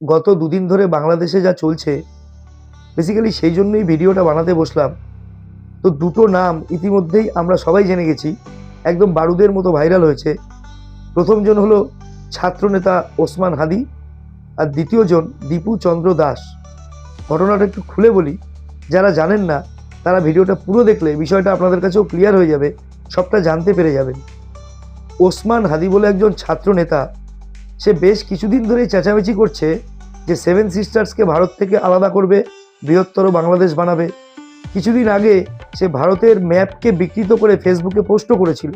গত দুদিন ধরে বাংলাদেশে যা চলছে বেসিক্যালি সেই জন্যই ভিডিওটা বানাতে বসলাম। তো দুটো নাম ইতিমধ্যেই আমরা সবাই জেনে গেছি, একদম বারুদের মতো ভাইরাল হয়েছে। প্রথমজন হলো ছাত্রনেতা ওসমান হাদি আর দ্বিতীয়জন দীপু চন্দ্র দাস। ঘটনাটা একটু খুলে বলি, যারা জানেন না, তারা ভিডিওটা পুরো দেখলে বিষয়টা আপনাদের কাছেও ক্লিয়ার হয়ে যাবে, সবটা জানতে পেরে যাবেন। ওসমান হাদি বলে একজন ছাত্র নেতা সে বেশ কিছুদিন ধরেই চেঁচামেচি করছে যে সেভেন সিস্টার্সকে ভারত থেকে আলাদা করবে, বৃহত্তর বাংলাদেশ বানাবে। কিছুদিন আগে সে ভারতের ম্যাপকে বিকৃত করে ফেসবুকে পোস্টও করেছিল।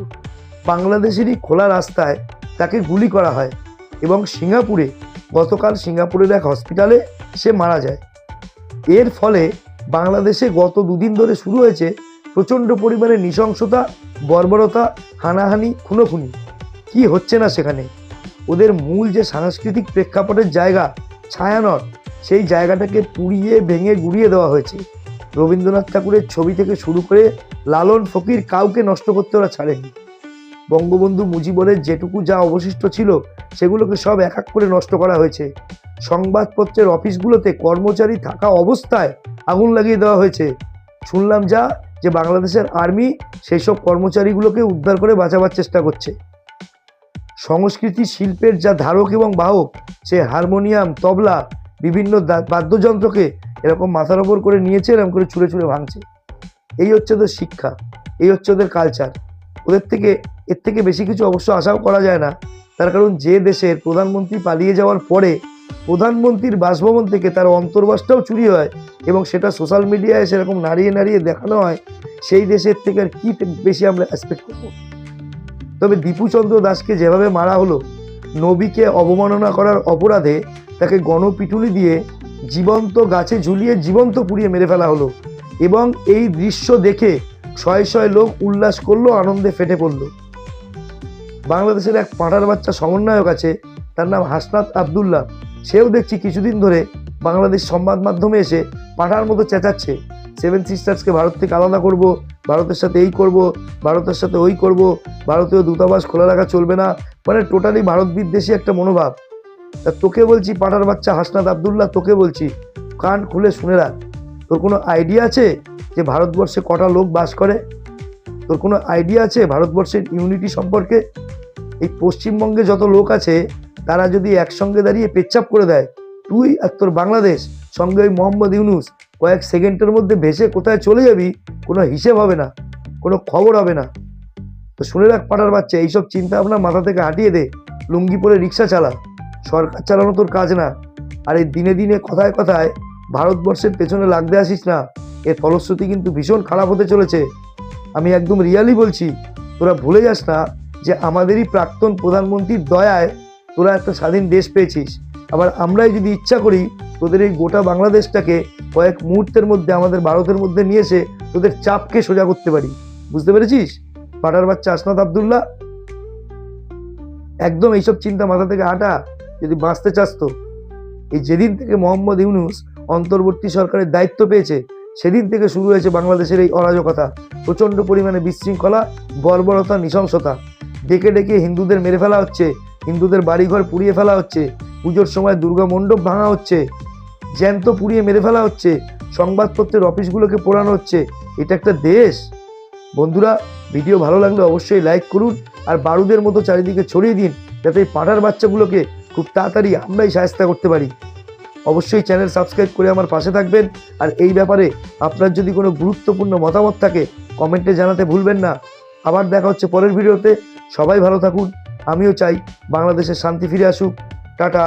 বাংলাদেশেরই খোলা রাস্তায় তাকে গুলি করা হয় এবং সিঙ্গাপুরে, গতকাল সিঙ্গাপুরের এক হসপিটালে সে মারা যায়। এর ফলে বাংলাদেশে গত দুদিন ধরে শুরু হয়েছে প্রচণ্ড পরিমাণে নৃশংসতা, বর্বরতা, হানাহানি, খুনোখুনি। কি হচ্ছে না সেখানে? ওদের মূল যে সাংস্কৃতিক প্রেক্ষাপটের জায়গা, ছায়ানট, সেই জায়গাটাকে পুড়িয়ে, ভেঙে, গুড়িয়ে দেওয়া হয়েছে। রবীন্দ্রনাথ ঠাকুরের ছবি থেকে শুরু করে লালন ফকির কাউকে নষ্ট করতে ওরা ছাড়েনি। বঙ্গবন্ধু মুজিবরের যেটুকু যা অবশিষ্ট ছিল, সেগুলোকে সব এক এক করে নষ্ট করা হয়েছে। সংবাদপত্রের অফিসগুলোতে কর্মচারী থাকা অবস্থায় আগুন লাগিয়ে দেওয়া হয়েছে। শুনলাম যা, যে বাংলাদেশের আর্মি সেই সব কর্মচারীগুলোকে উদ্ধার করে বাঁচাবার চেষ্টা করছে। সংস্কৃতি শিল্পের যা ধারক এবং বাহক, সে হারমোনিয়াম, তবলা, বিভিন্ন বাদ্যযন্ত্রকে এরকম মাথার ওপর করে নিয়েছে, এরকম করে ছুঁড়ে ছুঁড়ে ভাঙছে। এই হচ্ছে ওদের শিক্ষা, এই হচ্ছে ওদের কালচার ওদের থেকে, এর থেকে বেশি কিছু অবশ্য আশাও করা যায় না। তার কারণ যে দেশের প্রধানমন্ত্রী পালিয়ে যাওয়ার পরে প্রধানমন্ত্রীর বাসভবন থেকে তার অন্তর্বাসটাও চুরি হয় এবং সেটা সোশ্যাল মিডিয়ায় সেরকম নাড়িয়ে নাড়িয়ে দেখানো হয়, সেই দেশের থেকে আর কি বেশি আমরা এক্সপেক্ট করব? তবে দীপুচন্দ্র দাসকে যেভাবে মারা হলো, নবীকে অবমাননা করার অপরাধে তাকে গণপিটুনি দিয়ে জীবন্ত গাছে ঝুলিয়ে জীবন্ত পুড়িয়ে মেরে ফেলা হলো এবং এই দৃশ্য দেখে শয়ে শয়ে লোক উল্লাস করল, আনন্দে ফেটে পড়ল। বাংলাদেশের এক পাঁটার বাচ্চা সমন্বয়ক আছে, তার নাম হাসনাত আবদুল্লাহ। সেও দেখছি কিছুদিন ধরে বাংলাদেশ সংবাদ মাধ্যমে এসে পাঠার মতো চেঁচাচ্ছে। সেভেন সিস্টার্সকে ভারত থেকে আলাদা করব ভারতের সাথে এই করব, ভারতের সাথে ওই করব, ভারতীয় দূতাবাস খোলা রাখা চলবে না। মানে টোটালি ভারত বিদ্বেষী একটা মনোভাব। তা তোকে বলছি পাঠার বাচ্চা হাসনাত আবদুল্লাহ, তোকে বলছি, কান খুলে শুনে রাখ। তোর কোনো আইডিয়া আছে যে ভারতবর্ষে কটা লোক বাস করে? তোর কোনো আইডিয়া আছে ভারতবর্ষের ইউনিটি সম্পর্কে? এই পশ্চিমবঙ্গে যত লোক আছে, তারা যদি একসঙ্গে দাঁড়িয়ে পেচ্ছাপ করে দেয়, তুই আর তোর বাংলাদেশ, সঙ্গে ওই মোহাম্মদ ইউনুস কয়েক সেকেন্ডের মধ্যে ভেসে কোথায় চলে যাবি কোনো হিসেব হবে না, কোনো খবর হবে না। তো শুনে রাখ পাঠার বাচ্চা, এইসব চিন্তা ভাবনা মাথা থেকে হাঁটিয়ে দে। লুঙ্গি পরে রিক্সা চালা। সরকার চালানো তোর কাজ না। আর এই দিনে দিনে কথায় কথায় ভারতবর্ষের পেছনে লাগতে আসিস না। এর ফলশ্রুতি কিন্তু ভীষণ খারাপ হতে চলেছে। আমি একদম রিয়ালি বলছি, তোরা ভুলে যাস না যে আমাদেরই প্রাক্তন প্রধানমন্ত্রীর দয়ায় তোরা একটা স্বাধীন দেশ পেয়েছিস। আবার আমরাই যদি ইচ্ছা করি তোদের এই গোটা বাংলাদেশটাকে কয়েক মুহূর্তের মধ্যে আমাদের ভারতের মধ্যে নিয়ে এসে তোদের চাপকে সোজা করতে পারি। বুঝতে পেরেছিস? পাটার বাচ্চা আসনাদ আবদুল্লাহ? একদম এইসব চিন্তা মাথা থেকে হাঁটা যদি বাঁচতে চাস তো। এই যেদিন থেকে মোহাম্মদ ইউনুস অন্তর্বর্তী সরকারের দায়িত্ব পেয়েছে, সেদিন থেকে শুরু হয়েছে বাংলাদেশের এই অরাজকতা। প্রচণ্ড পরিমাণে বিশৃঙ্খলা, বর্বরতা, নৃশংসতা। ডেকে ডেকে হিন্দুদের মেরে ফেলা হচ্ছে, হিন্দুদের বাড়িঘর পুড়িয়ে ফেলা হচ্ছে, পুজোর সময় দুর্গা মণ্ডপ ভাঙা হচ্ছে জ্যান্ত পুড়িয়ে মেরে ফেলা হচ্ছে। সংবাদপত্রের অফিসগুলোকে পোড়ানো হচ্ছে। এটা একটা দেশ। বন্ধুরা, ভিডিও ভালো লাগলে অবশ্যই লাইক করুন আর বারুদের মতো চারিদিকে ছড়িয়ে দিন যাতে এই পাঠার বাচ্চাগুলোকে খুব তাড়াতাড়ি আমরাই সাহায্য করতে পারি। অবশ্যই চ্যানেল সাবস্ক্রাইব করে আমার পাশে থাকবেন। আর এই ব্যাপারে আপনার যদি কোনো গুরুত্বপূর্ণ মতামত থাকে কমেন্টে জানাতে ভুলবেন না। আবার দেখা হচ্ছে পরের ভিডিওতে। সবাই ভালো থাকুন। আমিও চাই বাংলাদেশের শান্তি ফিরে আসুক। টাটা।